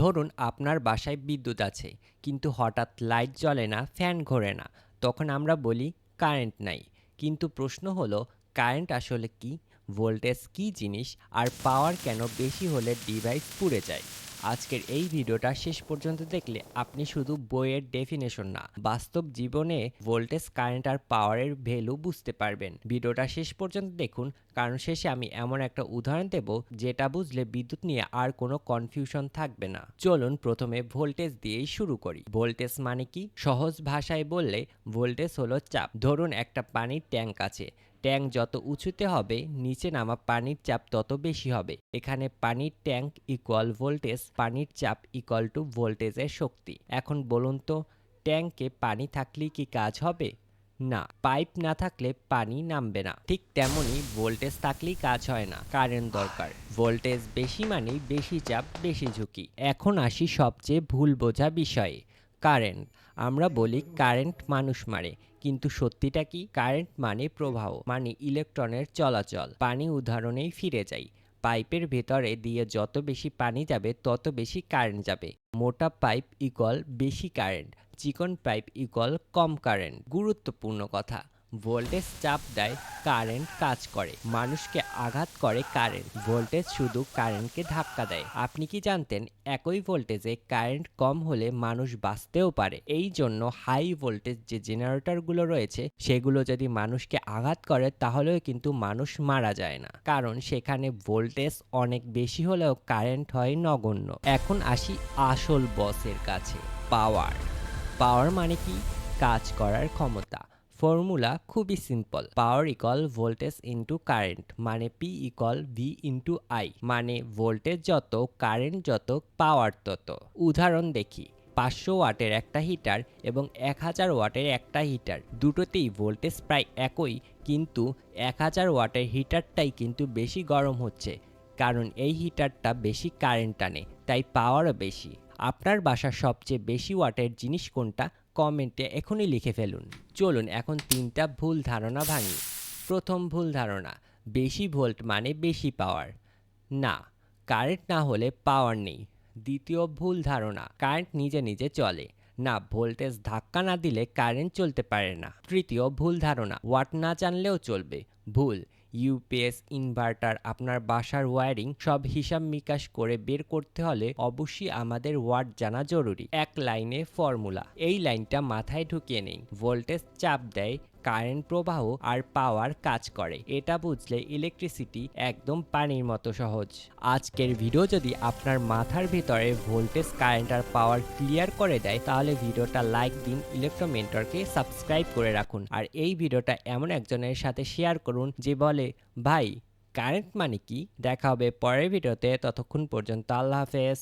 ধরুন আপনার বাসায় বিদ্যুৎ আছে, কিন্তু হঠাৎ লাইট জ্বলে না, ফ্যান ঘোরে না, তখন আমরা বলি কারেন্ট নাই। কিন্তু প্রশ্ন হলো, কারেন্ট আসলে কি? ভোল্টেজ কি জিনিস? আর পাওয়ার কেন বেশি হলে ডিভাইস পুড়ে যায়? আজকের এই ভিডিওটা শেষ পর্যন্ত দেখলে আপনি শুধু বইয়ের ডেফিনেশন না, বাস্তব জীবনে ভোল্টেজ কারেন্ট আর পাওয়ারের ভ্যালু বুঝতে পারবেন। ভিডিওটা শেষ পর্যন্ত দেখুন, কারণ শেষে আমি এমন একটা উদাহরণ দেব যেটা বুঝলে বিদ্যুৎ নিয়ে আর কোনো কনফিউশন থাকবে না। চলুন প্রথমে ভোল্টেজ দিয়েই শুরু করি। ভোল্টেজ মানে কি? সহজ ভাষায় বললে ভোল্টেজ হলো চাপ। ধরুন একটা পানির ট্যাঙ্ক আছে ট্যাঙ্ক যত উঁচুতে হবে, নিচে নামা পানির চাপ তত বেশি হবে। এখানে পানির ট্যাঙ্ক ইকুয়াল ভোল্টেজ পানির চাপ ইকুয়াল টু ভোল্টেজের শক্তি। এখন বলুন তো, ট্যাঙ্কে পানি থাকলেই কি কাজ হবে? না, পাইপ না থাকলে পানি নামবে না। ঠিক তেমনি ভোল্টেজ থাকলেই কাজ হয় না, কারেন্ট দরকার। ভোল্টেজ বেশি মানেই বেশি চাপ, বেশি ঝুঁকি। এখন আসি সবচেয়ে ভুল বোঝা বিষয়ে। কারেন্ট। আমরা বলি কারেন্ট মানুষ মারে কিন্তু সত্যিটা কি? কারেন্ট মানে প্রবাহ মানে ইলেকট্রনের চলাচল। পানি উদাহরণেই ফিরে যাই। পাইপের ভেতরে দিয়ে যত বেশি পানি যাবে, তত বেশি কারেন্ট যাবে। মোটা পাইপ ইকল বেশি কারেন্ট, চিকন পাইপ ইকল কম কারেন্ট। গুরুত্বপূর্ণ কথা। ভোল্টেজ চাপ দেয় কারেন্ট কাজ করে, মানুষকে আঘাত করে কারেন্ট। ভোল্টেজ শুধু কারেন্টকে ধাক্কা দেয়। আপনি কি জানতেন, একই ভোল্টেজে কারেন্ট কম হলে মানুষ বাঁচতেও পারে? এই জন্য হাই ভোল্টেজ যে জেনারেটরগুলো রয়েছে, সেগুলো যদি মানুষকে আঘাত করে, তাহলেও কিন্তু মানুষ মারা যায় না। কারণ সেখানে ভোল্টেজ অনেক বেশি হলেও কারেন্ট হয় নগণ্য। এখন আসি আসল বসের কাছে, পাওয়ার। পাওয়ার মানে কি? কাজ করার ক্ষমতা। ফর্মুলা খুবই simple. Power equal voltage into current মানে P equal V into I মানে ভোল্টেজ যত, কারেন্ট যত, পাওয়ার তত। উদাহরণ দেখি, পাঁচশো ওয়াটের একটা হিটার এবং এক হাজার ওয়াটের একটা হিটার, দুটোতেই ভোল্টেজ প্রায় একই, কিন্তু এক হাজার ওয়াটের হিটারটাই কিন্তু বেশি গরম হচ্ছে, কারণ এই হিটারটা বেশি কারেন্ট টানে তাই পাওয়ারও বেশি। আপনার বাসার সবচেয়ে বেশি ওয়াটের জিনিস কোনটা? কমেন্টে এখনই লিখে ফেলুন। চলুন এখন তিনটা ভুল ধারণা ভাঙি। প্রথম ভুল ধারণা, বেশি ভোল্ট মানে বেশি পাওয়ার। না, কারেন্ট না হলে পাওয়ার নেই। দ্বিতীয় ভুল ধারণা, কারেন্ট নিজে নিজে চলে। না, ভোল্টেজ ধাক্কা না দিলে কারেন্ট চলতে পারে না। তৃতীয় ভুল ধারণা, ওয়াট না জানলেও চলবে। ভুল ইউপিএস ইনভার্টার, আপনার বাসার ওয়ারিং সব হিসাব নিকাশ করে বের করতে হলে অবশ্যই আমাদের ওয়ার্ড জানা জরুরি। এক লাইনে ফর্মুলা। এই লাইনটা মাথায় ঢুকিয়ে নেই ভোল্টেজ চাপ দেয় কারেন্ট প্রবাহ আর পাওয়ার কাজ করে। এটা বুঝলে ইলেকট্রিসিটি একদম পানির মতো সহজ। আজকের ভিডিও যদি আপনার মাথার ভিতরে ভোল্টেজ কারেন্ট আর পাওয়ার ক্লিয়ার করে দেয়, তাহলে ভিডিওটা লাইক দিন ইলেকট্রোমেন্টরকে সাবস্ক্রাইব করে রাখুন। আর এই ভিডিওটা এমন একজনের সাথে শেয়ার করুন, যে বলে, ভাই কারেন্ট মানে কি? দেখা হবে পরের ভিডিওতে ততক্ষণ পর্যন্ত আল্লাহ হাফেজ।